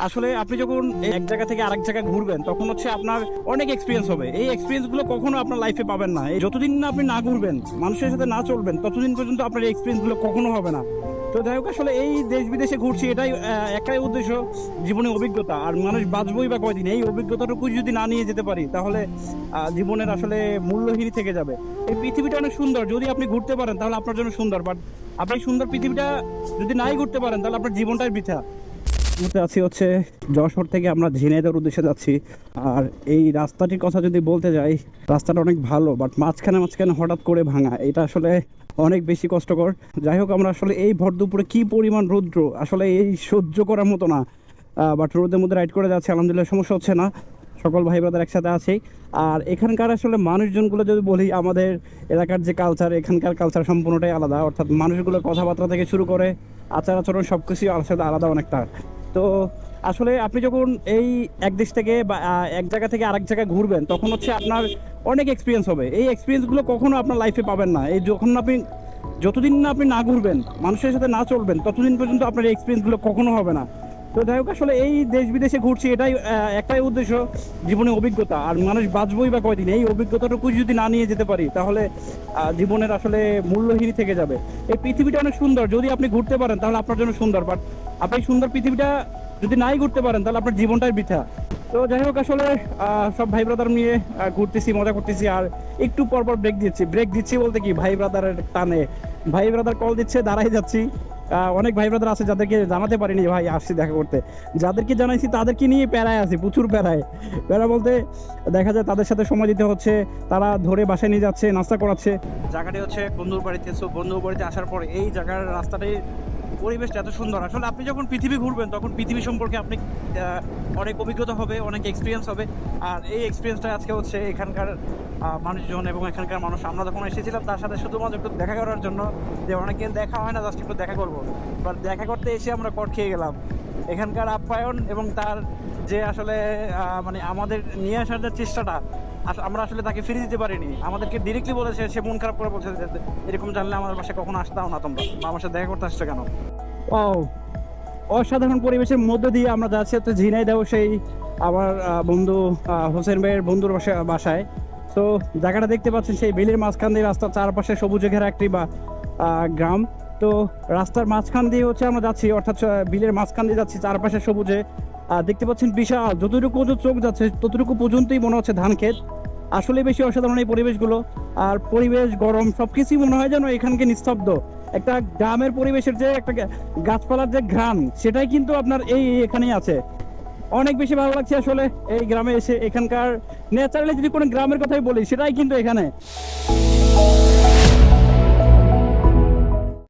আসলে আপনি যখন এক জায়গা থেকে আরেক জায়গায় ঘুরবেন তখন হচ্ছে আপনার অনেক এক্সপিরিয়েন্স হবে। এই এক্সপিরিয়েন্সগুলো কখনো আপনার লাইফে পাবেন না। এই যতদিন না আপনি না ঘুরবেন মানুষের সাথে না চলবেন ততদিন পর্যন্ত আপনার এই এক্সপিরিয়েন্সগুলো কখনো হবে না। তো যাই হোক আসলে এই দেশ বিদেশে ঘুরছি এটাই আহ, একটাই উদ্দেশ্য জীবনের অভিজ্ঞতা। আর মানুষ বাঁচবই বা কয়দিন এই অভিজ্ঞতাটুকু যদি না নিয়ে যেতে পারি তাহলে জীবনের আসলে মূল্যহীন থেকে যাবে। এই পৃথিবীটা অনেক সুন্দর যদি আপনি ঘুরতে পারেন তাহলে আপনার জন্য সুন্দর। বাট আপনি সুন্দর পৃথিবীটা যদি নাই ঘুরতে পারেন তাহলে আপনার জীবনটাই বৃথা। মুহূর্তে আছি হচ্ছে যশোর থেকে আমরা ঝিনাইদহের উদ্দেশ্যে যাচ্ছি। আর এই রাস্তাটির কথা যদি বলতে যাই, রাস্তাটা অনেক ভালো বাট মাঝখানে মাঝখানে হঠাৎ করে ভাঙা, এটা আসলে অনেক বেশি কষ্টকর। যাই হোক, আমরা আসলে এই ভর দুপুরে কী পরিমাণ রৌদ্র, আসলে এই সহ্য করার মতো না। বাট রোদের মধ্যে রাইড করে যাচ্ছে, আলহামদুলিল্লাহ সমস্যা হচ্ছে না। সকল ভাই ব্রাদার একসাথে আছেই আর এখানকার আসলে মানুষজনগুলো যদি বলি, আমাদের এলাকার যে কালচার এখানকার কালচার সম্পূর্ণটাই আলাদা। অর্থাৎ মানুষগুলো কথাবার্তা থেকে শুরু করে আচার আচরণ সব কিছুই আসলে আলাদা অনেকটা। তো আসলে আপনি যখন এই এক দেশ থেকে বা এক জায়গা থেকে আরেক জায়গায় ঘুরবেন, তখন হচ্ছে আপনার অনেক এক্সপিরিয়েন্স হবে। এই এক্সপিরিয়েন্সগুলো কখনো আপনার লাইফে পাবেন না। এই যখন আপনি, যতদিন না আপনি না ঘুরবেন, মানুষের সাথে না চলবেন, ততদিন পর্যন্ত আপনার এই এক্সপিরিয়েন্সগুলো কখনো হবে না। তো যাই হোক, আসলে এই দেশ বিদেশে ঘুরছি এটাই একটাই উদ্দেশ্য জীবনের অভিজ্ঞতা। আর মানুষ বাঁচবই বা কয়দিন, এই অভিজ্ঞতাটুকু যদি না নিয়ে যেতে পারি, তাহলে জীবনের আসলে মূল্যহীন থেকে যাবে। এই পৃথিবীটা অনেক সুন্দর, যদি আপনি ঘুরতে পারেন, তাহলে আপনার জন্য সুন্দর। বাট আপনি সুন্দর পৃথিবীটা যদি নাই ঘুরতে পারেন, তাহলে আপনার জীবনটাই বৃথা। তো যাই হোক, আসলে সব ভাই ব্রাদার নিয়ে ঘুরতেছি, মজা করতেছি, আর একটু পর পর ব্রেক দিচ্ছি। ব্রেক দিচ্ছি বলতে কি, ভাই ব্রাদারের টানে। ভাই ব্রাদার কল দিচ্ছে দাঁড়াই যাচ্ছি। অনেক ভাই ব্রাদার আছে যাদেরকে জানাতে পারিনি, ভাই, আসছি দেখা করতে। যাদেরকে জানাইছি তাদেরকে নিয়ে প্যারায় আছি, প্রচুর প্যারায়। প্যারা বলতে দেখা যায় তাদের সাথে সময় দিতে হচ্ছে, তারা ধরে বাসায় নিয়ে যাচ্ছে, নাস্তা করাচ্ছে। জায়গাটি হচ্ছে বন্ধুর বাড়িতে সো বন্ধুর বাড়িতে আসার পর এই জায়গার রাস্তাটি পরিবেশটা এত সুন্দর। আসলে আপনি যখন পৃথিবী ঘুরবেন, তখন পৃথিবী সম্পর্কে আপনি অনেক অভিজ্ঞতা হবে, অনেক এক্সপিরিয়েন্স হবে। আর এই এক্সপিরিয়েন্সটা আজকে হচ্ছে এখানকার মানুষজন এবং এখানকার মানুষ। আমরা যখন এসেছিলাম, তার সাথে শুধুমাত্র একটু দেখা করার জন্য যে অনেকে দেখা হয় না জাস্ট একটু দেখা করব। বাট দেখা করতে এসে আমরা কট খেয়ে গেলাম। এখানকার আপ্যায়ন এবং তার যে আসলে মানে আমাদের নিয়ে আসার যে চেষ্টাটা আমরা আসলে তাকে ফিরে দিতে পারিনি। আমাদেরকে ডিরেক্টলি বলেছে, সে মন খারাপ করে বলছে এরকম জানলে আমার বাসায় কখনো আসতাম না তোমরা। বা আমার সাথে দেখা করতে আসছো কেন? ও অসাধারণ পরিবেশের মধ্য দিয়ে আমরা যাচ্ছি হচ্ছে ঝিনাইদহ সেই আমার বন্ধু হোসেন ভাইয়ের বন্ধুর বাসা- বাসায়। তো জায়গাটা দেখতে পাচ্ছেন, সেই বিলের মাঝখান দিয়ে রাস্তার চারপাশে সবুজে ঘেরা একটি বা গ্রাম। তো রাস্তার মাঝখান দিয়ে হচ্ছে আমরা যাচ্ছি, অর্থাৎ বিলের মাঝখান দিয়ে যাচ্ছি, চারপাশে সবুজে। দেখতে পাচ্ছেন বিশাল, যতটুকু চোখ যাচ্ছে, ততটুকু পর্যন্তই মনে হচ্ছে ধান ক্ষেত আসলে বেশি অসাধারণ এই পরিবেশগুলো। আর পরিবেশ, গরম সব কিছুই মনে হয় যেন এখানকে নিস্তব্ধ। একটা গ্রামের পরিবেশের যে একটা গাছপালার যে ঘ্রাণ, সেটাই কিন্তু আপনার এই এখানেই আছে। অনেক বেশি ভালো লাগছে আসলে এই গ্রামে এসে এখানকার ন্যাচারালি যদি কোনো গ্রামের কথাই বলি, সেটাই কিন্তু এখানে।